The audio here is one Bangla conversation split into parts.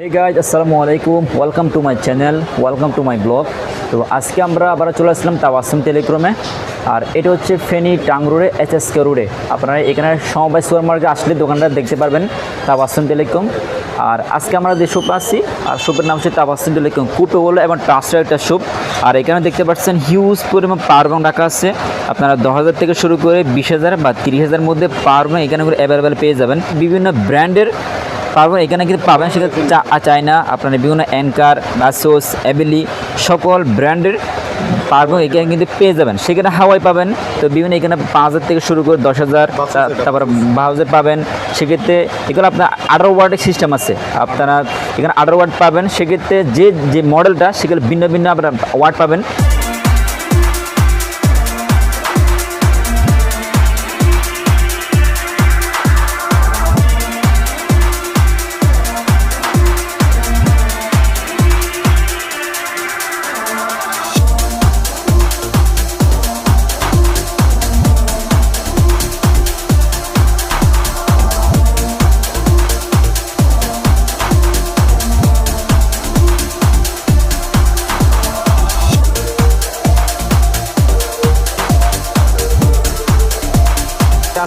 হে গাইজ আসসালামু আলাইকুম welcome to my channel welcome to my blog তো আজকে আমরা আবার চলে আসলাম তাওয়াসম টেলিক্রমে আর এটা হচ্ছে ফেনী টাং রোডে এইচ এস কে রোডে আপনারা এখানে সমবায় সুপার মার্কেট আসলে দোকানটা দেখতে পারবেন তাওয়াসম টেলিকম। আর আজকে আমরা যে শপ আসছি আর শপের নাম হচ্ছে তাওয়াসম টেলিকম। খুব বলে এবং ট্রাস্টের একটা শপ। আর এখানে দেখতে পাচ্ছেন হিউজ পরিমাণ পাওয়ার রাখা আছে। আপনারা দশ হাজার থেকে শুরু করে বিশ হাজার বা তিরিশ হাজার মধ্যে পাওয়ার এখানে অ্যাভেলেবেল পেয়ে যাবেন। বিভিন্ন ব্র্যান্ডের পাবেন এখানে কিন্তু পাবেন সেটা চায়না আপনার বিভিন্ন অ্যাঙ্কার বাসোস অ্যাবেলি সকল ব্র্যান্ডের পারবেন এখানে কিন্তু পেয়ে যাবেন। সেখানে হাওয়াই পাবেন তো বিভিন্ন এখানে পাঁচ হাজার থেকে শুরু করে দশ হাজার তারপর বাহাজার পাবেন সেক্ষেত্রে এখানে আপনার আঠারো ওয়ার্ডের সিস্টেম আছে। আপনারা এখানে আঠারো ওয়ার্ড পাবেন সেক্ষেত্রে যে যে মডেলটা সেখানে ভিন্ন ভিন্ন আপনার ওয়ার্ড পাবেন।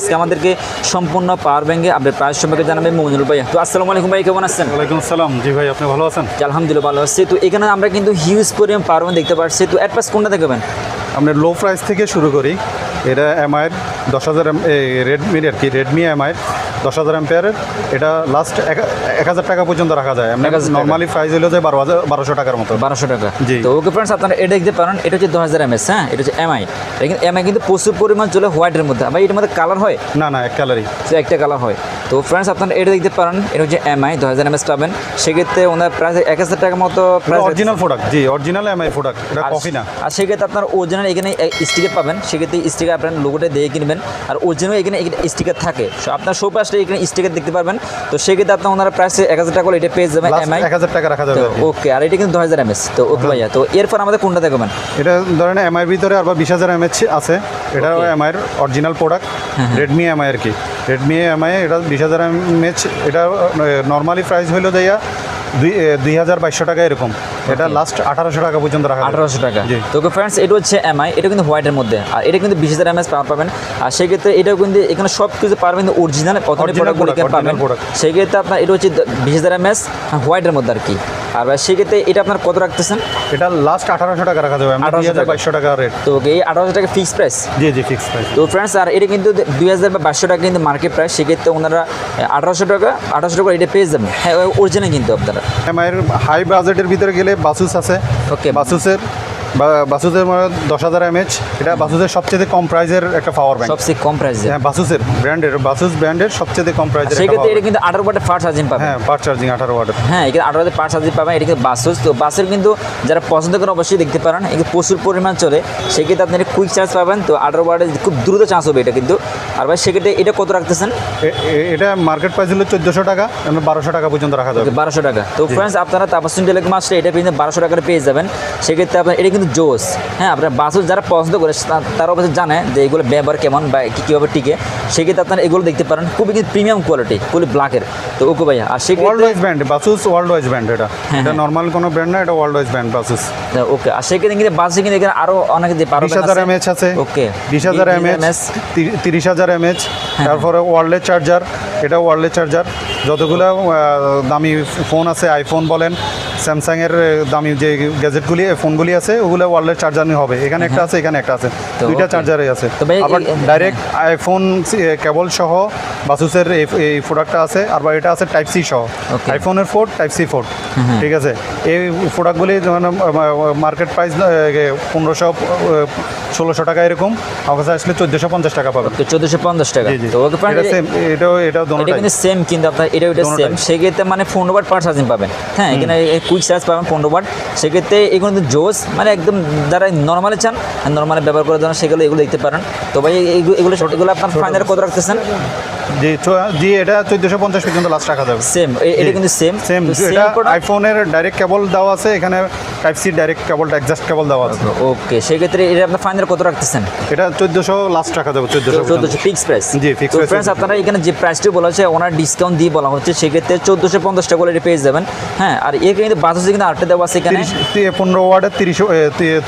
আজকে আমাদেরকে সম্পূর্ণ পাওয়ার ব্যাঙ্কে আপনি প্রায় সম্পর্কে জানাবেন মোমিনুল ভাই। তো আসসালামু আলাইকুম ভাই কেমন আছেন? ওয়ালাইকুম আসসালাম জি ভাই আপনি ভালো আছেন? আলহামদুলিল্লাহ ভালো আছি। তো এখানে আমরা কিন্তু হিউজ পরিমাণ পাওয়ার ব্যাঙ্ক দেখতে পাচ্ছি। তো অ্যাডভান্স কোনটা দেখবেন আমরা লো প্রাইস থেকে শুরু করি। এটা এমআইয়ের দশ হাজার রেডমির আর কি রেডমি এমআইয়ের দশ হাজার এম্পেয়ারের এটা লাস্ট এক হাজার টাকা পর্যন্ত রাখা যায়। এমনি 1000 নর্মালি প্রাইস হলো যে বারো হাজার বারোশো টাকার মতো। বারোশো টাকা। জি। তো ওকে ফ্রেন্ডস আপনারা এটা দেখতে পারেন এটা হচ্ছে দশ হাজার এমএস হ্যাঁ? এটা হচ্ছে এমআই কিন্তু এমআই কিন্তু প্রচুর পরিমাণ চলে হোয়াইটের মধ্যে। ভাই এটার মধ্যে কালার হয়? না না এক কালারই সে একটা কালার হয়। তো ফ্রেন্ডস আপনারা এটা দেখতে পারেন এটা হচ্ছে এমআই দশ হাজার এমএস পাবেন। সেক্ষেত্রে ওনার প্রাইস এক হাজার টাকার মতো অরিজিনাল প্রোডাক্ট জি অরিজিনাল এমআই প্রোডাক্ট এটা কফি না। আর সেক্ষেত্রে আপনার ওরিজিনাল এখানে স্টিকার পাবেন। সেক্ষেত্রে স্টিকার আপনার লোগোটা দিয়ে কিনবেন। আর অরিজিনাল এখানে স্টিকার থাকে। আপনার সব আসলে এখানে স্টিকার দেখতে পারবেন। তো সেক্ষেত্রে আপনার ওনারা প্রাইস এক হাজার টাকা এটা পেয়ে যাবেন এমআই এক হাজার টাকা রাখা যাবে। ওকে আর এটা কিন্তু দু হাজার এমএস তো ওকে ভাইয়া তো এরপর আমাদের কোনটা দেখবেন? এটা ধরেন এমআইয়ের ভিতরে আবার বিশ হাজার এমএচ আছে। এটাও Okay. এমআইয়ের অরিজিনাল প্রোডাক্ট রেডমি এমআই আর কি। রেডমি এমআই এটা বিশ হাজার এমএচ এটা নর্মালি প্রাইস হইল যাইয়া দুই হাজার বাইশশো টাকা এরকম। এটা লাস্ট আঠারোশো টাকা পর্যন্ত রাখা আঠারোশো টাকা। তোকে তো ফ্রেন্ডস এটা হচ্ছে এমআই এটা কিন্তু হোয়াইটের মধ্যে। আর এটা কিন্তু বিশ হাজার এমএস পাবেন আর সেক্ষেত্রে এটাও কিন্তু এখানে সব কিছু পারবেন অরিজিনাল কত প্রোডাক্ট পাবেন। সেক্ষেত্রে আপনার এটা হচ্ছে বিশ হাজার এমএস হোয়াইটের মধ্যে আর কি। আর ভাই সেক্ষেত্রে এটা আপনার কত রাখতেছেন? এটা লাস্ট আঠারোশো টাকা রাখা যাবে। আঠারো হাজার টাকা। বাইশশো টাকা রেট তো এই আঠারোশো টাকা ফিক্স প্রাইস জি জি ফিক্স প্রাইস তো ফ্রেন্ডস আর এটা কিন্তু দুই হাজার বা বাইশশো টাকা কিন্তু মার্কেট প্রাইস সেক্ষেত্রে ওনারা আঠারোশো টাকা আঠারোশো টাকা এটা পেয়ে যাবেন। হ্যাঁ অরিজিনাল কিন্তু আপনারা। এমআইয়ের হাই বাজেটের ভিতরে গেলে বাসুস আছে। ওকে বাসুসের বাসুসের দশ হাজার এমএচ এটা বাসুসের সবচেয়ে কম প্রাইজের একটা পাওয়ার ব্যাংক সবচেয়ে কম প্রাইসে হ্যাঁ বাসুসের ব্র্যান্ডের বাসুস ব্র্যান্ডের সবচেয়ে কম প্রাইজের সেক্ষেত্রে এটা কিন্তু আঠারো ওয়াটের ফার্স্ট চার্জিং পাবেন। হ্যাঁ পার চার্জিং আঠারো ওয়াটের হ্যাঁ এখানে আঠারো হাজার পাঁচ চার্জিং পাবেন এটা কিন্তু বাসেস তো বাসের কিন্তু যারা পছন্দ করেন অবশ্যই দেখতে পারেন এখানে প্রচুর পরিমাণ চলে। সেক্ষেত্রে আপনি কুইক চার্জ পাবেন তো আঠারো ওয়ার্ডে খুব দ্রুত চান্স হবে এটা কিন্তু। আর ভাই সেক্ষেত্রে এটা কত রাখতেছেন? এটা মার্কেট প্রাইস হলো চোদ্দোশো টাকা আমরা বারোশো টাকা পর্যন্ত রাখা যাবে। বারোশো টাকা। তো ফ্রেন্ডস আপনারা তাপাসুন টেলিকম আসলে এটা কিন্তু বারোশো টাকার পেয়ে যাবেন। সেক্ষেত্রে আপনার এটা কিন্তু জোস হ্যাঁ আপনার বাসুস যারা পছন্দ করে তারা অবশ্যই জানে যে এগুলো ব্যবহার কেমন বা কী কীভাবে টিকে। সেক্ষেত্রে আপনারা এগুলো দেখতে পারেন। খুবই কিন্তু প্রিমিয়াম কোয়ালিটি খুবই ব্ল্যাকের তো ওকে ভাইয়া আর ওয়ার্ল্ড সেক্ষেত্রে wise brand Baseus world wise brand এটা। হ্যাঁ, এটা হ্যাঁ। নর্মাল কোনো ব্র্যান্ড না এটা world wise brand Baseus okay. আর সেক্ষেত্রে কিন্তু বাসে কিন্তু এখানে আরও অনেক যে বিশ হাজার এমএচ আছে। ওকে। বিশ হাজার এমএচ তিরিশ হাজার এমএচ হ্যাঁ। তারপরে ওয়ার্ল্ডের চার্জার এটা ওয়ার্ল্ডের চার্জার যতগুলো দামি ফোন আছে আইফোন বলেন স্যামসাংয়ের দামি যে গ্যাজেটগুলি ফোনগুলি আছে ওগুলো ওয়ার্ল্ডের চার্জার হবে। এখানে একটা আছে এখানে একটা আছে। দুইটা চার্জারই আছে। আবার ডাইরেক্ট আইফোন কেবল সহ বাসুসের এই প্রোডাক্টটা আছে আর বা এটা আছে টাইপ সি সহ. আইফোনের ফোর টাইপ সি ফোর ঠিক আছে? এই প্রোডাক্টগুলি যেমন মার্কেট প্রাইস পনেরোশো ষোলোশো টাকা এরকম। আমার কাছে আসলে চোদ্দোশো পঞ্চাশ টাকা পাবেন। চোদ্দোশো পঞ্চাশ টাকা। তো ওকে এটা এটাও এটাও এটা কিন্তু সেম কিন্তু আপনার এটা ওইটা সেম সেক্ষেত্রে মানে ফোন ওয়াট পার চার্জিং পাবেন। হ্যাঁ এখানে কুইক চার্জ পাবেন পনেরো ওয়াট। সেক্ষেত্রে এগুলো কিন্তু জোস মানে একদম যারা নর্মালে চান নর্মালে ব্যবহার করার জন্য সেগুলো এগুলো দেখতে পারেন। তো ভাই এগুলো এগুলো আপনার ফাইনাল কত রাখতেছেন? জি জি এটা চোদ্দোশো পঞ্চাশ পর্যন্ত লাস্ট রাখা যাবে। সেম এটা কিন্তু সেম সেম এটা আইফোনের ডাইরেক্ট কেবল দেওয়া আছে এখানে টাইপ সি ডাইরেক্ট কেবলটা এক্সাস্ট কেবল দেওয়া আছে। ওকে সেক্ষেত্রে এটা আপনার ফাইনাল কত রাখতেছেন? এটা চোদ্দোশো লাস্ট রাখা যাবে চোদ্দোশো চোদ্দোশো ফিক্স প্রাইস জি, ফ্রেন্ডস আছে। আপনারা এখানে যে প্রাইসটি বলা হচ্ছে ওনার ডিসকাউন্ট দিয়ে বলা হচ্ছে সেক্ষেত্রে চোদ্দোশো পঞ্চাশ টাকা করে পেয়ে যাবেন। হ্যাঁ আর এখানে কিন্তু বাজাজে কিন্তু আরেকটা দেওয়া আছে এখানে। পনেরো ওয়ার্ডের তিরিশ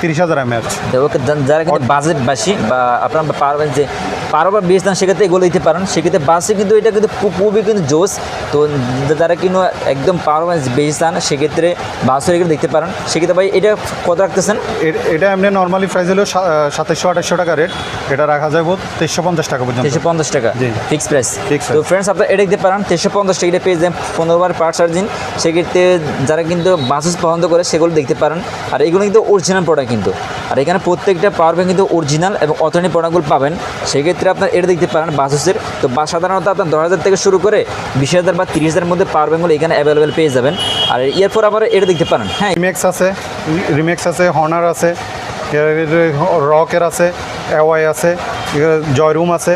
তিরিশ হাজার এমএচ ওকে যারা কিন্তু বাজেট বাসি বা আপনারা পারবেন যে পারো বা বেশ দাম সেক্ষেত্রে এগুলো দিতে পারেন। সেক্ষেত্রে বাসে কিন্তু এটা কিন্তু খুবই কিন্তু জোস তো যারা কিন্তু একদম পারবেন বেশ দান সেক্ষেত্রে বাসের এগুলো দেখতে পারেন। সেক্ষেত্রে ভাই এটা কত রাখতেছেন? এটা এমনি নর্মালি প্রাইস হলো সাতাশশো আঠাশশো টাকা রেট এটা রাখা যাবে তেইশশো পঞ্চাশ টাকা পর্যন্ত। তেইশশো পঞ্চাশ টাকা। ফিক্স প্রাইস তো ফ্রেন্ডস আপনারা এটা দেখতে পারেন। তেইশশো পঞ্চাশ টাকা এটা পেয়ে যান পনেরো বার পার চার্জিং সেক্ষেত্রে যারা কিন্তু বাসুস পছন্দ করে সেগুলো দেখতে পারেন। আর এগুলো কিন্তু অরিজিনাল প্রোডাক্ট কিন্তু। আর এখানে প্রত্যেকটা পাওয়ার ব্যাংক কিন্তু অরিজিনাল এবং অথেন্টিক প্রোডাক্টগুলো পাবেন। সেক্ষেত্রে আপনার এটা দেখতে পারেন বাসেসের তো বাস সাধারণত আপনার দশ হাজার থেকে শুরু করে বিশ হাজার বা তিরিশ হাজারের মধ্যে পাওয়ার ব্যাঙ্গল এখানে অ্যাভেলেবেল পেয়ে যাবেন। আর এরপর আবার এটা দেখতে পারেন। হ্যাঁ। রিমেক্স আছে রিমেক্স আছে হর্নার আছে রকের আছে অ্যাওয়াই আছে জয়রুম আছে।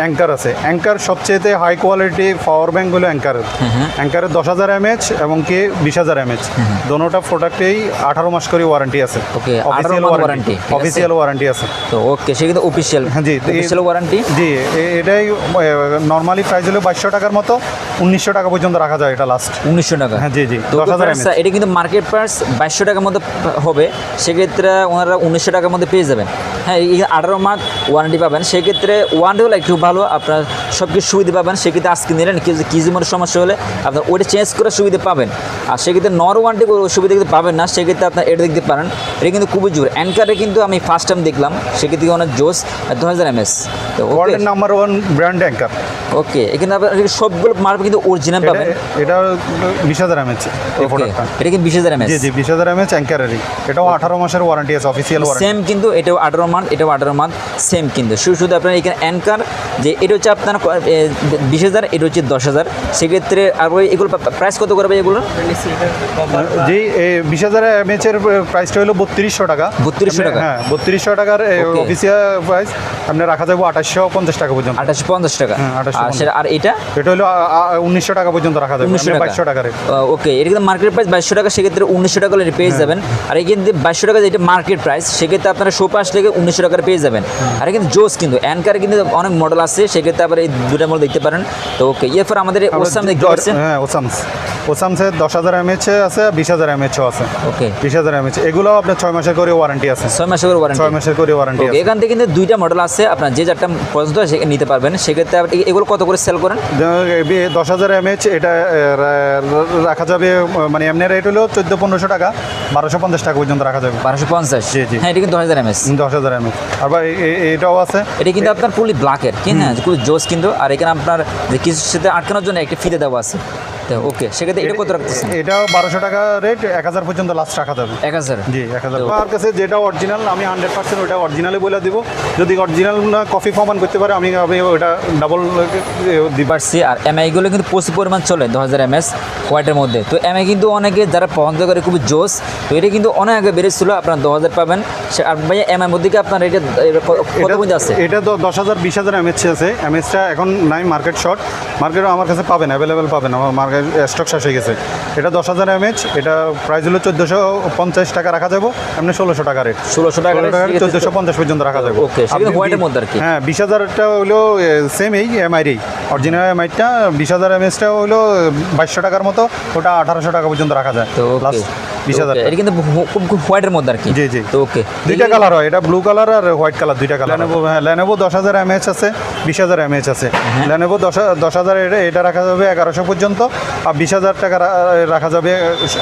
অ্যাঙ্কার আছে। অ্যাঙ্কার সবচেয়ে হাই কোয়ালিটি পাওয়ার ব্যাঙ্ক হলো অ্যাঙ্কারের অ্যাঙ্কারের দশ হাজার এমএচ এবং কি বিশ হাজার এমএচ দোনোটা প্রোডাক্টেই আঠারো মাস করে ওয়ারেন্টি আছে। Official warranty? অফিসিয়াল ওয়ারেন্টি আছে? তো ওকে সেক্ষেত্রে অফিসিয়াল হ্যাঁ, জি, অফিসিয়াল ওয়ারেন্টি জি এটাই নর্মালি প্রাইস হলো বাইশশো টাকার মতো উনিশশো টাকা পর্যন্ত রাখা যায় এটা লাস্ট উনিশশো টাকা? হ্যাঁ, জি, জি, তো 10,000 friends, mAh এটা কিন্তু মার্কেট প্রাইস বাইশশো টাকার মধ্যে হবে সেক্ষেত্রে ওনারা উনিশশো টাকার মধ্যে পেয়ে যাবেন। হ্যাঁ আঠারো মাস ওয়ারেন্টি পাবেন। সেক্ষেত্রে ওয়ারেন্টি হলে একটু ভালো আপনার সব কিছু সুবিধা পাবেন। সেক্ষেত্রে আজকে নিলেন কিছু কিছু মনে সমস্যা হলে আপনার ওইটা চেঞ্জ করে সুবিধা পাবেন। আর সেক্ষেত্রে নর ওয়ারেন্টি সুবিধা কিন্তু পাবেন না সেক্ষেত্রে আপনার এটা দেখতে পারেন। এটা কিন্তু খুবই জোর। অ্যানকারে কিন্তু আমি ফার্স্ট টাইম দেখলাম সেক্ষেত্রে অনেক জোস দু হাজার এমএস তো ওকে ওয়ার্ল্ডের number one brand Anker okay এখানে আপনার সবগুলো মার্ক কিন্তু অরিজিনাল পাবেন। এটা বিশ হাজার ওকে প্রোডাক্টটা এটা কি বিশ হাজার এমএস জি জি বিশ হাজার এমএচ অ্যাঙ্কারেরই এটাও আঠারো মাসের ওয়ারেন্টি আছে অফিসিয়াল সেম কিন্তু এটাও আঠারো মান্থ এটাও আঠারো মান্থ সেম কিন্তু। শুধু শুধু আপনার এখানে অ্যানকার যে এটা হচ্ছে আপনার বিশ হাজার এটা হচ্ছে দশ হাজার। সেক্ষেত্রে আর এগুলো প্রাইস কত করবে এগুলো জি বিশ হাজার এমএচ এর প্রাইসটা হলো বত্রিশশো টাকা। 3200 টাকা? হ্যাঁ বত্রিশশো টাকার অফিসিয়াল প্রাইস আপনি রাখা যাব আঠাশশো পঞ্চাশ টাকা পর্যন্ত। আঠাশশো পঞ্চাশ টাকা? হ্যাঁ, 2850 আর এটা? এটা হলো উনিশশো টাকা পর্যন্ত রাখা যাবে। উনিশশো বাইশশো টাকার ওকে এটা কিন্তু মার্কেট প্রাইস বাইশশো টাকা সেক্ষেত্রে উনিশশো টাকা পেয়ে হ্যাঁ। যাবেন। আর এই কিন্তু বাইশশো টাকা যেটা মার্কেট প্রাইস সেক্ষেত্রে আপনারা শো পাশ থেকে উনিশশো টাকার পেয়ে যাবেন। আর কিন্তু জোস কিন্তু অ্যানকারে কিন্তু অনেক মডেল আছে সেক্ষেত্রে আবার এই দুটা মডেল দেখতে পারেন। তো ওকে এরপর আমাদের ওসাম দেখতে পাচ্ছেন। হ্যাঁ ওসামস ওসামসের দশ হাজার এমএচ আছে বিশ হাজার এমএচও আছে। ওকে বিশ হাজার এমএচ এগুলো আপনার ছয় মাসের করে ওয়ারেন্টি আছে। ছয় মাসের করে ওয়ারেন্টি ছয় মাসের করে ওয়ারেন্টি আছে। এখান থেকে কিন্তু দুইটা মডেল আছে আপনার যে চারটা পর্যন্ত সে নিতে পারবেন। সেক্ষেত্রে আপনি এগুলো কত করে সেল করেন? দশ হাজার এমএচ এটা রাখা যাবে মানে এমনি রেট হলো চোদ্দ পনেরোশো টাকা বারোশো পঞ্চাশ টাকা পর্যন্ত রাখা যাবে। বারোশো পঞ্চাশ। জি, জি। হ্যাঁ এটা কিন্তু দশ হাজার এমএস দশ হাজার এমএচ। আবার এ- এ- এটাও আছে? এটা কিন্তু আপনার ফুলি ব্ল্যাকের কিনা খুব জোস কিন্তু। আর এখানে আপনার কিছু সাথে আটকানোর জন্য একটা ফিতে দেওয়া আছে। ওকে সেক্ষেত্রে এটা কত রাখতেছেন? এটাও বারোশো টাকা রেট এক হাজার পর্যন্ত লাস্ট রাখা যাবে এক হাজার? জি এক হাজার। আমার কাছে যেটা অরিজিনাল আমি হান্ড্রেড পার্সেন্ট ওটা অরিজিনালে বলে দিব। যদি অরিজিনাল না কপি প্রমাণ করতে পারে আমি আমি ওটা ডাবল পারছি আর এমআইগুলো কিন্তু প্রচুর পরিমাণ চলে দু হাজার এমএস হোয়াইটের মধ্যে। তো এমআই কিন্তু অনেকে যারা পছন্দ করে খুবই জোস তো এটা কিন্তু অনেক আগে বেড়েছিল আপনার দু হাজার পাবেন। আর ভাইয়া এমআই মধ্যে কি আপনার এটা এটা কত মধ্যে আছে? এটা তো দশ হাজার বিশ হাজার এমএচ আছে। এমএচটা এখন নাই মার্কেট শর্ট মার্কেটে আমার কাছে পাবেন অ্যাভেলেবেল পাবেন। আমার মার্কেট স্টক শেষ হয়ে গেছে। এটা দশ হাজার এমএচ এটা প্রাইস হলো চোদ্দোশো পঞ্চাশ টাকা রাখা যাব এমনি ষোলোশো টাকা রেট ষোলোশো টাকা চোদ্দোশো পঞ্চাশ পর্যন্ত রাখা যাবে। হ্যাঁ বিশ হাজারটা হলো সেম এই এমআইরই অরিজিনাল এমআইটা বিশ হাজার এমএচটা হলো বাইশশো টাকার মতো ওটা আঠারোশো টাকা পর্যন্ত রাখা যায়। তো লাস্ট বিশ হাজার এটা কিন্তু খুব খুব হোয়াইটের মধ্যে আর কি? জি, জি। তো ওকে দুইটা কালার হয় এটা ব্লু কালার আর হোয়াইট কালার দুইটা কালার লেনোভো হ্যাঁ লেনোভো দশ হাজার এমএচ আছে বিশ হাজার এমএচ আছে। হ্যাঁ। লেনোভো দশ দশ হাজার এটা এটা রাখা যাবে এগারোশো পর্যন্ত আর বিশ হাজার টাকা রাখা যাবে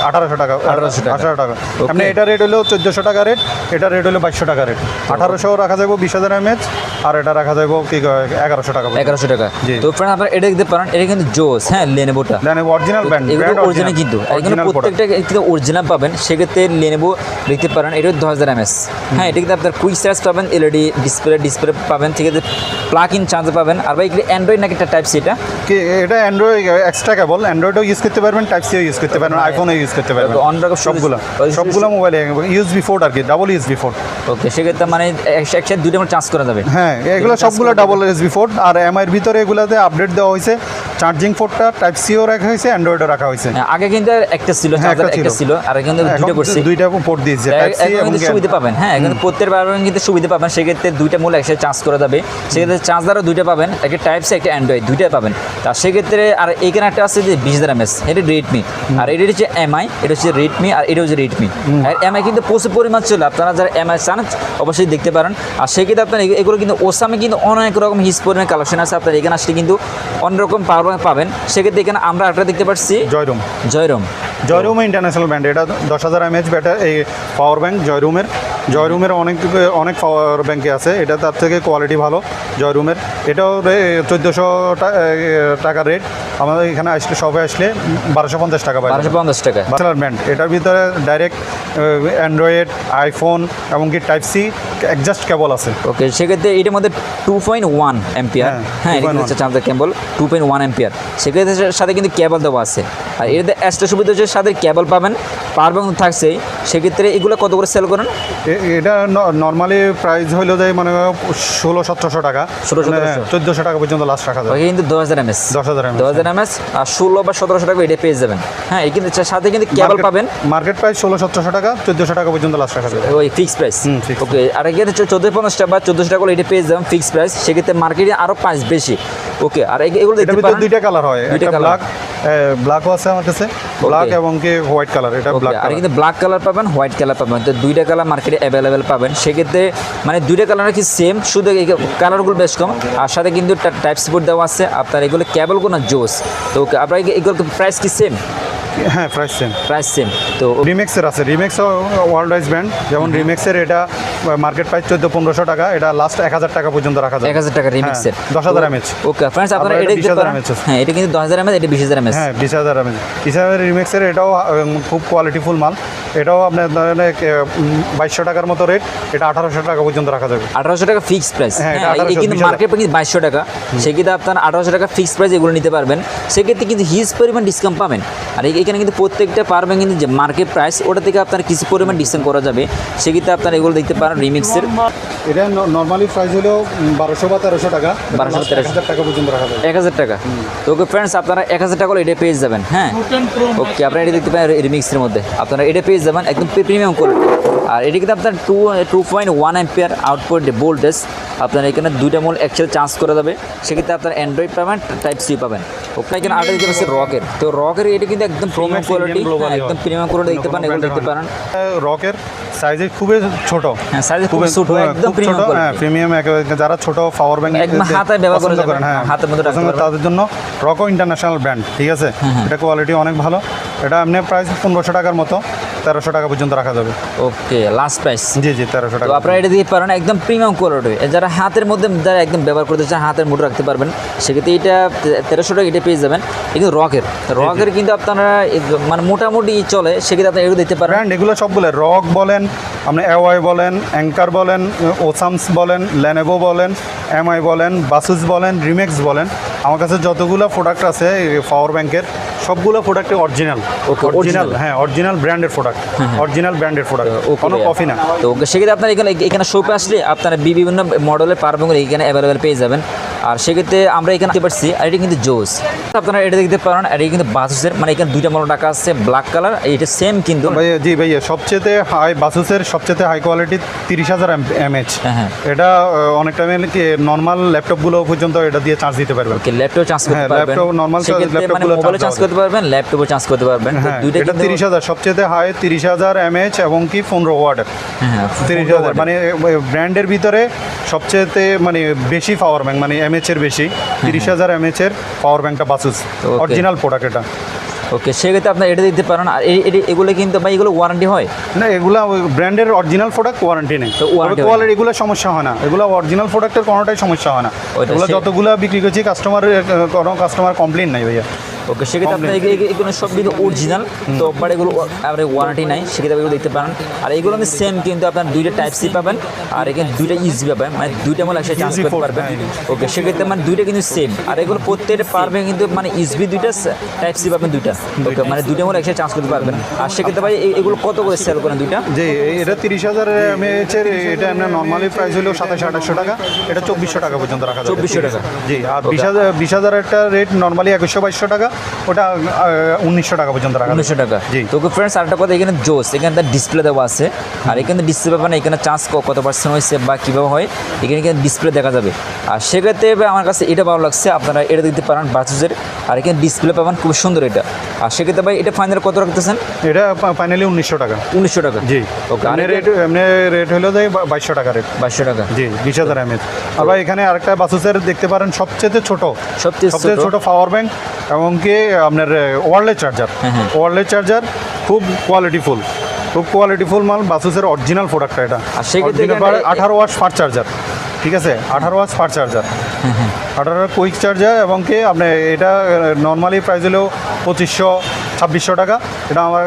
আঠারোশো টাকা। 1800 টাকা। আঠারো টাকা. এমনি এটা রেট হলো চোদ্দোশো টাকা রেট এটা রেট হলো বাইশশো টাকা রেট আঠারোশো রাখা যাবে বিশ হাজার এমএচ আর এটা রাখা যাবে কি এগারোশো টাকা এগারোশো টাকা। তো ফ্রেন্ড আপনারা এটা দেখতে পারেন এটা কিন্তু জোস হ্যাঁ লেনেবোটা লেনোভো অরিজিনাল ব্র্যান্ড অরিজিনাল কিন্তু। প্রত্যেকটা কিন্তু অরিজিনাল পাবেন সেক্ষেত্রে লেনেবো দেখতে পারেন এটা দশ হাজার এমএস হ্যাঁ এটা কিন্তু আপনার কুইক চার্জ পাবেন এলইডি ডিসপ্লে ডিসপ্লে পাবেন ঠিক আছে প্লাগ ইন চার্জ পাবেন। আর ভাই অ্যান্ড্রয়েড নাকি একটা টাইপ সেটা কি এটা অ্যান্ড্রয়েড এক্সট্রা কেবল অ্যান্ড্রয়েডও ইউজ করতে পারবেন টাইপ সিও ইউজ করতে পারবেন আইফোনও ইউজ করতে পারবেন। রকম সবগুলো সবগুলো মোবাইলে ইউজ বিফোর আর কি ডাবল ইউজ বিফোর ওকে সেক্ষেত্রে মানে এক- একসাথে দুইটা চার্জ করা যাবে। হ্যাঁ এগুলো সবগুলো ডাবল এসবি ফোর্ড আর এমআইয়ের ভিতরে এগুলোতে আপডেট দেওয়া হয়েছে। চার্জিং ফোর্ডটা টাইপ সিও রাখা হয়েছে অ্যান্ড্রয়েডও রাখা হয়েছে। হ্যাঁ, আগে কিন্তু একটা ছিল হ্যাঁ, চার্জার একটা ছিল। আর কিন্তু এখন দুটো করছি। দুইটা পোর্ট দিয়েছে টাইপ সি এখন এবং সুবিধা পাবেন হ্যাঁ কিন্তু প্রত্যেক বার কিন্তু সুবিধা পাবেন সেক্ষেত্রে দুইটা মূল একসাথে চার্জ করা যাবে। সেক্ষেত্রে চার্জারও দুইটা পাবেন একটা টাইপ সি একটা অ্যান্ড্রয়েড দুইটা পাবেন। তা সেক্ষেত্রে আর এখানে একটা আছে যে বিশ হাজার এমএস এটা রেডমি আর এটা হচ্ছে এমআই এটা হচ্ছে রেডমি আর এটা হচ্ছে রেডমি আর এমআই কিন্তু প্রচুর পরিমাণ ছিল আপনারা যারা এমআই চান অবশ্যই দেখতে পারেন। আর সেক্ষেত্রে আপনার এগুলো- এগুলো কিন্তু ওসামে কিন্তু অনেক রকম হিস পরিমাণ কালেকশন আছে আপনার এখানে আসলে কিন্তু অন্যরকম পাওয়ার পাবেন। সেক্ষেত্রে এখানে আমরা একটা দেখতে পাচ্ছি। জয়রুম। জয়রুম। জয়রুম ইন্টারন্যাশনাল ব্র্যান্ড এটা দশ হাজার এমএচ ব্যাটার এই পাওয়ার ব্যাংক জয়রুমের। জয়রুমের অনেক অনেক পাওয়ার ব্যাঙ্কে আছে। এটা তার থেকে কোয়ালিটি ভালো জয়রুমের এটাও চোদ্দোশো টাকা রেট আমাদের এখানে আসলে সবে আসলে বারোশো পঞ্চাশ টাকা পাই। বারোশো পঞ্চাশ টাকা। ব্যাচেলার ব্র্যান্ড এটার ভিতরে ডাইরেক্ট অ্যান্ড্রয়েড আইফোন এমনকি টাইপ সি অ্যাডজাস্ট কেবল আছে। ওকে সেক্ষেত্রে এটার মধ্যে টু পয়েন্ট ওয়ান এম্পিয়ার হ্যাঁ, এটা 2.1 হচ্ছে charger cable two point one ampere সেক্ষেত্রে সাথে কিন্তু কেবল দেওয়া আছে। আর এটাতে এক্সট্রা সুবিধা হচ্ছে সাথে কেবল পাবেন পাওয়ার ব্যাংক থাকছে সেক্ষেত্রে এগুলো কত করে সেল করেন? এটা নর্মালি প্রাইস হইল যায় মানে ষোলো সতেরোশো টাকা। 1600 চোদ্দোশো টাকা পর্যন্ত লাস্ট রাখা যাবে। কিন্তু দশ হাজার এমএস 10,000 mAh, দশ হাজার এমএস আর ষোলো বা সতেরোশো টাকা এটা পেয়ে যাবেন। হ্যাঁ এই কিন্তু সাথে কিন্তু কেবল পাবেন। মার্কেট প্রাইস ষোলো সতেরোশো টাকা চোদ্দোশো টাকা পর্যন্ত লাস্ট রাখা যাবে। ওই ফিক্স প্রাইস ওকে আর এখানে চোদ্দ পঞ্চাশ টাকা বা চোদ্দোশো টাকা এটা পেয়ে যাবেন ফিক্স প্রাইস সেক্ষেত্রে মার্কেটে আরও প্রাইস বেশি। ওকে আর এগুলো দেখতে পারেন। দুইটা কালার হয়। দুইটা। ব্ল্যাক ব্ল্যাকও আছে আমার কাছে। ব্ল্যাক এবং কি হোয়াইট কালার এটা ব্ল্যাক আর কিন্তু ব্ল্যাক কালার পাবেন হোয়াইট কালার পাবেন। তো দুইটা কালার মার্কেটে অ্যাভেলেবেল পাবেন। সেক্ষেত্রে মানে দুইটা কালার কি সেম শুধু এই কালারগুলো বেশ কম। আর সাথে কিন্তু টাইপ সাপোর্ট দেওয়া আছে। আপনার এগুলো কেবল কোনো জোস। তো আপনার এগুলো প্রাইস কি সেম হ্যাঁ প্রাইস সেম প্রাইস সেম তো রিমেক্সের আছে। রিমেক্স ওয়ার্ল্ড ওয়াইজ ব্র্যান্ড যেমন রিমেক্সের এটা মার্কেট প্রাইস চোদ্দ পনেরোশো টাকা। এটা লাস্ট এক হাজার টাকা পর্যন্ত রাখা যাবে। এক হাজার টাকা রিমিক্সের দশ হাজার এমএচ ওকে ফ্রেন্ডস আপনারা এটা এটা দেখতে 20,000 পারেন mAh আছে। হ্যাঁ এটা কিন্তু দশ হাজার এমএস এটা বিশ হাজার এমএস হ্যাঁ বিশ হাজার এমএচ বিশ হাজার রিমেক্সের এটাও খুব কোয়ালিটিফুল মাল। এটাও আপনার ধরেন বাইশশো টাকার মতো রেট এটা আঠারোশো টাকা পর্যন্ত রাখা যাবে। আঠারোশো টাকা ফিক্স প্রাইস হ্যাঁ, হ্যাঁ এই কিন্তু মার্কেট কিন্তু বাইশশো টাকা। সেক্ষেত্রে আপনার আঠারোশো টাকা ফিক্স প্রাইস এগুলো নিতে পারবেন। সেক্ষেত্রে কিন্তু হিউজ পরিমাণ ডিসকাউন্ট পাবেন। আর এখানে কিন্তু প্রত্যেকটা পারবেন কিন্তু যে মার্কেট প্রাইস ওটা থেকে আপনার কিছু পরিমাণ ডিসকাউন্ট করা যাবে। সেক্ষেত্রে আপনার এগুলো দেখতে পারেন রিমিক্সের এটা নর্মালি প্রাইস হলো বারোশো বা তেরোশো টাকা। 1200 এক হাজার টাকা পর্যন্ত রাখা যাবে। এক হাজার টাকা। তো ওকে ফ্রেন্ডস আপনারা এক হাজার টাকা করে এটা পেয়ে যাবেন হ্যাঁ? ওকে আপনারা এটা দেখতে পারেন রিমিক্সের মধ্যে। আপনারা এটা পেয়ে যাবেন একদম প্রিমিয়াম কোয়ালিটি আর এটি কিন্তু আপনার two two point one ampere output voltage আপনার এখানে দুইটা মোল একসাথে চার্জ করা যাবে সেক্ষেত্রে আপনার অ্যান্ড্রয়েড পাবেন টাইপ সি পাবেন। ওকে এখানে আরেকটা দেখতে পাচ্ছি রকের তো রকের এটা কিন্তু একদম প্রিমিয়াম কোয়ালিটি একদম প্রিমিয়াম কোয়ালিটি দেখতে পারেন এগুলো দেখতে পারেন। রকের সাইজে খুবই ছোট। হ্যাঁ সাইজে খুব ছোট একদম প্রিমিয়াম ছোট হ্যাঁ প্রিমিয়াম যারা ছোট পাওয়ার ব্যাংক একদম হাতে ব্যবহার করা যাবে, হ্যাঁ হাতের মধ্যে রাখতে তাদের জন্য রকো ইন্টারন্যাশনাল ব্র্যান্ড ঠিক আছে? হ্যাঁ, এটা কোয়ালিটি অনেক ভালো। এটা আপনি প্রাইস পনেরোশো টাকার মতো। তেরোশো টাকা পর্যন্ত রাখা যাবে। ওকে লাস্ট প্রাইস জি জি তেরোশো টাকা আপনারা এটা দিতে পারেন একদম প্রিমিয়াম কোয়ালিটি যারা হাতের মধ্যে যারা একদম ব্যবহার করতে চান হাতের মুঠো রাখতে পারবেন সেক্ষেত্রে এটা তেরোশো টাকা এটা পেয়ে যাবেন। কিন্তু রকের। রকের কিন্তু আপনারা মানে মোটামুটি চলে সেক্ষেত্রে আপনারা এগুলো দিতে পারেন। ব্র্যান্ড এগুলো সবগুলো রক বলেন আপনি এওয়াই বলেন অ্যাঙ্কার বলেন ওসামস বলেন লেনেভো বলেন এমআই বলেন বাসুস বলেন রিমেক্স বলেন। আমার কাছে যতগুলো প্রোডাক্ট আছে পাওয়ার ব্যাংকের সবগুলো প্রোডাক্ট অরিজিনাল অরিজিনাল হ্যাঁ অরিজিনাল ব্র্যান্ডের প্রোডাক্ট অরিজিনাল ব্র্যান্ডের প্রোডাক্ট ও কোনো কফি না। তো সেক্ষেত্রে আপনার এখানে এখানে শপে আসলে আপনারা বিভিন্ন মডেলের পারবেন এখানে অ্যাভেলেবেল পেয়ে যাবেন। আর সেক্ষেত্রে আমরা এখানে দেখতে পাচ্ছি আর এটা কিন্তু জোস। আপনারা এটা দেখতে পারেন আর এটা কিন্তু বাসুসের মানে এখানে দুইটা মডেল টাকা আছে ব্ল্যাক কালার এটা সেম কিন্তু। ভাইয়া জি ভাইয়া সবচেয়ে হাই বাসুসের সবচেয়ে হাই কোয়ালিটি তিরিশ হাজার এমএচ হ্যাঁ, হ্যাঁ। এটা অনেক টাইমে কি নর্মাল ল্যাপটপগুলো পর্যন্ত এটা দিয়ে চার্জ দিতে পারবে ওকে ল্যাপটপ চার্জ করতে হ্যাঁ, পারবেন। laptop মানে মোবাইলে চার্জ করতে পারবেন ল্যাপটপও চার্জ করতে পারবেন। হ্যাঁ দুইটা এটা তিরিশ হাজার সবচেয়ে হাই তিরিশ হাজার এমএচ এবং কি পনেরো ওয়াটের হ্যাঁ তিরিশ হাজার মানে ব্র্যান্ডের ভিতরে সবচেয়েতে মানে বেশি পাওয়ার ব্যাংক মানে এমএচ এর বেশি তিরিশ হাজার এমএচের পাওয়ার ব্যাংকটা বাসুস. অরিজিনাল প্রোডাক্ট এটা। ওকে সেক্ষেত্রে আপনার এটা দিতে পারেন আর এগুলো কিন্তু ভাই এগুলো ওয়ারেন্টি হয়? না এগুলা ব্র্যান্ডের অরিজিনাল প্রোডাক্ট ওয়ারেন্টি নেই। কোয়ালিটি এগুলো সমস্যা হয় না। এগুলো অরিজিনাল প্রোডাক্টের কোনোটাই সমস্যা হয় না। এগুলো যতগুলো বিক্রি করছি কাস্টমারের কোনো কাস্টমার কমপ্লেন নাই ভাইয়া। ওকে সেক্ষেত্রে আপনার এগুলো- সব কিন্তু অরিজিনাল তো বাট এগুলো আপনার ওয়ারেন্টি নাই সেক্ষেত্রে এগুলো দেখতে পারেন। আর এগুলো আমি সেম কিন্তু আপনার দুইটা টাইপ সি পাবেন আর এখানে দুইটা ইজি পাবেন মানে দুইটা মনে একসাথে চার্জ করতে পারবেন। ওকে সেক্ষেত্রে মানে দুইটা কিন্তু সেম আর এগুলো প্রত্যেকটা পারবে কিন্তু মানে ইসবি দুইটা টাইপ সি পাবেন দুইটা। ওকে মানে দুইটা মনে একসাথে চার্জ করতে পারবেন। আর সেক্ষেত্রে ভাই এগুলো কত করে সেল করেন দুইটা? যে এটা তিরিশ হাজার এমএএচের এটা আপনার নর্মালি প্রাইস হলো সাতাশ আঠাশশো টাকা। এটা চব্বিশশো টাকা পর্যন্ত রাখা 2400 টাকা। জি আর বিশ হাজার বিশ হাজার একটা রেট নর্মালি একুশশো বাইশশো টাকা। ওটা উনিশশো টাকা পর্যন্ত রাখা উনিশশো টাকা। জি। তো ফ্রেন্ডস আরেকটা কথা এখানে জোস এখানে তার ডিসপ্লে দেওয়া আছে। আর এখানে ডিসপ্লে পাবেন এখানে চার্জ কত পার্সেন্ট হয়েছে বা কীভাবে হয় এখানে কিন্তু ডিসপ্লে দেখা যাবে। আর সেক্ষেত্রে আমার কাছে এটা ভালো লাগছে আপনারা এটা দিতে পারেন বাসুসের আর এখানে ডিসপ্লে পাবেন খুব সুন্দর এটা। আর সেক্ষেত্রে ভাই এটা ফাইনাল কত রাখতেছেন? এটা ফাইনালি উনিশশো টাকা। উনিশশো টাকা। জি। ওকে আর রেট এমনি রেট হলো যে বাইশশো টাকা রেট বাইশশো টাকা। জি বিশ হাজার এমএচ আবার এখানে আরেকটা বাসুসের দেখতে পারেন সবচেয়ে ছোট। সবচেয়ে। ছোট। পাওয়ার ব্যাংক এবং কি আপনার ওয়ারলেস চার্জার। ওয়ারলেস চার্জার খুব কোয়ালিটিফুল খুব কোয়ালিটিফুল মাল বাসুসের অরিজিনাল প্রোডাক্টটা এটা। আঠারো ওয়াশ ফার চার্জার ঠিক আছে? আঠারো ওয়াশ ফার চার্জার আঠারো কুইক চার্জার এবং কি আপনি এটা নর্মালি প্রাইস হলেও পঁচিশশো ছাব্বিশশো টাকা। এটা আমার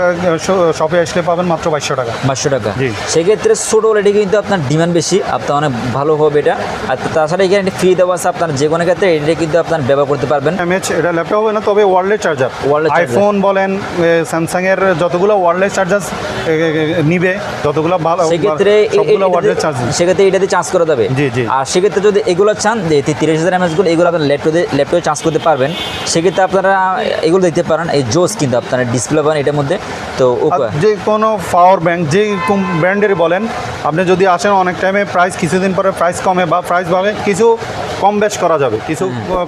শপে আসলে পাবেন মাত্র বাইশশো টাকা। বাইশশো টাকা। জি। সেক্ষেত্রে ছোটো এটা কিন্তু আপনার ডিমান্ড বেশি আপনার অনেক ভালো হবে এটা। আর তাছাড়া এখানে ফ্রি দেওয়া আছে আপনার যে কোনো ক্ষেত্রে এটা কিন্তু আপনার ব্যবহার করতে পারবেন। এমএচ এটা ল্যাপটপ হবে না তবে ওয়ারলেস চার্জার। আইফোন বলেন স্যামসাং এর যতগুলো ওয়ারলেস চার্জার নিবে যতগুলো ভালো সেক্ষেত্রে সেক্ষেত্রে এটাতে চার্জ করা যাবে জি, জি। আর সেক্ষেত্রে যদি এগুলো চান যে তিরিশ হাজার এমএসগুলো এগুলো আপনার ল্যাপটপে ল্যাপটপে চার্জ করতে পারবেন। সেক্ষেত্রে আপনারা এগুলো দেখতে পারেন এই জোস কিন্তু আপনারা ডিসপ্লে পান এটার মধ্যে। তো যে কোনো পাওয়ার ব্যাংক যে ব্র্যান্ডের বলেন আপনি যদি আসেন অনেক টাইমে প্রাইস কিছুদিন পরে প্রাইস কমে বা প্রাইস বাড়ে কিছু কম বেশ করা যাবে। কিছু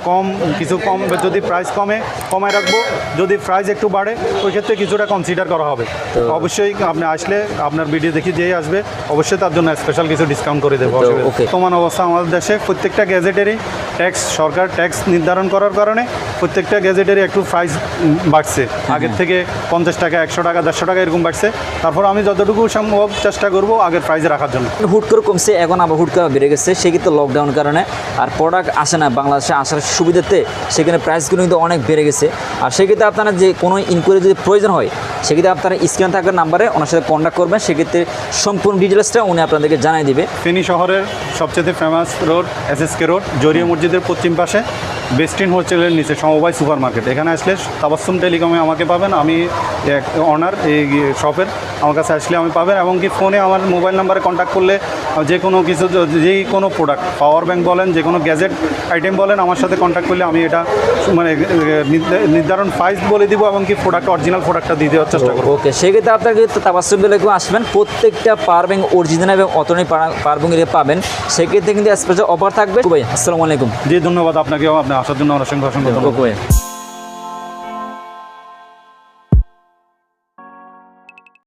কম কিছু কম যদি প্রাইস কমে কমায় রাখব। যদি প্রাইস একটু বাড়ে ওই ক্ষেত্রে কিছুটা কনসিডার করা হবে। অবশ্যই আপনি আসলে আপনার ভিডিও দেখি যেই আসবে অবশ্যই তার জন্য স্পেশাল কিছু ডিসকাউন্ট করে দেবো. বর্তমান অবস্থা আমাদের দেশে প্রত্যেকটা গ্যাজেটেরই ট্যাক্স সরকার ট্যাক্স নির্ধারণ করার কারণে প্রত্যেকটা গ্যাজেটেরই একটু প্রাইস বাড়ছে। আগের থেকে পঞ্চাশ টাকা একশো টাকা দেড়শো টাকা এরকম বাড়ছে। তারপর আমি যতটুকু সম্ভব চেষ্টা করব আগের প্রাইসে রাখার জন্য। হুট করে কমছে এখন আবার হুট করে বেড়ে গেছে। সেক্ষেত্রে লকডাউন কারণে। আর প্রোডাক্ট আসে না, বাংলাদেশে আসার সুবিধাতে সেখানে প্রাইসগুলো কিন্তু অনেক বেড়ে গেছে। আর সেক্ষেত্রে আপনারা যে কোনো ইনকোয়ারি যদি প্রয়োজন হয়, সেক্ষেত্রে আপনারা স্ক্রিনে থাকার নাম্বারে ওনার সাথে কন্ট্যাক্ট করবেন। সেক্ষেত্রে সম্পূর্ণ ডিটেলসটা উনি আপনাদেরকে জানিয়ে দেবে। ফেনী শহরের সবচেয়ে famous road S SSK road জরিয়া মসজিদের পশ্চিম পাশে। বেস্টিন হোটেলের নিচে, সমবায় সুপার মার্কেট এখানে আসলে তাবাসুম টেলিকমে আমাকে পাবেন, আমি এক অনার এই শপের, আমার কাছে আসলে আমি পাবেন, এবং কি ফোনে আমার মোবাইল নাম্বারে কন্ট্যাক্ট করলে যে কোনো কিছু যেই কোনো প্রোডাক্ট পাওয়ার ব্যাঙ্ক বলেন, যে কোনো গ্যাজেট আইটেম বলেন, আমার সাথে কন্ট্যাক্ট করলে আমি এটা মানে নির্ধা- নির্ধারণ প্রাইস বলে দিব এবং কি প্রোডাক্ট অরিজিনাল প্রোডাক্টটা দিয়ে দেওয়ার চেষ্টা করব। ওকে সেক্ষেত্রে আপনাকে তাবাসুম বেলেকেও আসবেন প্রত্যেকটা পাওয়ার ব্যাংক অরিজিনাল এবং অতনি পাওয়ার ব্যাংক পাবেন সেক্ষেত্রে কিন্তু স্পেশাল অফার থাকবে। ভাই আসসালামু আলাইকুম। জি ধন্যবাদ আপনাকে আপনার আসার জন্য অসংখ্য অসংখ্য ধন্যবাদ।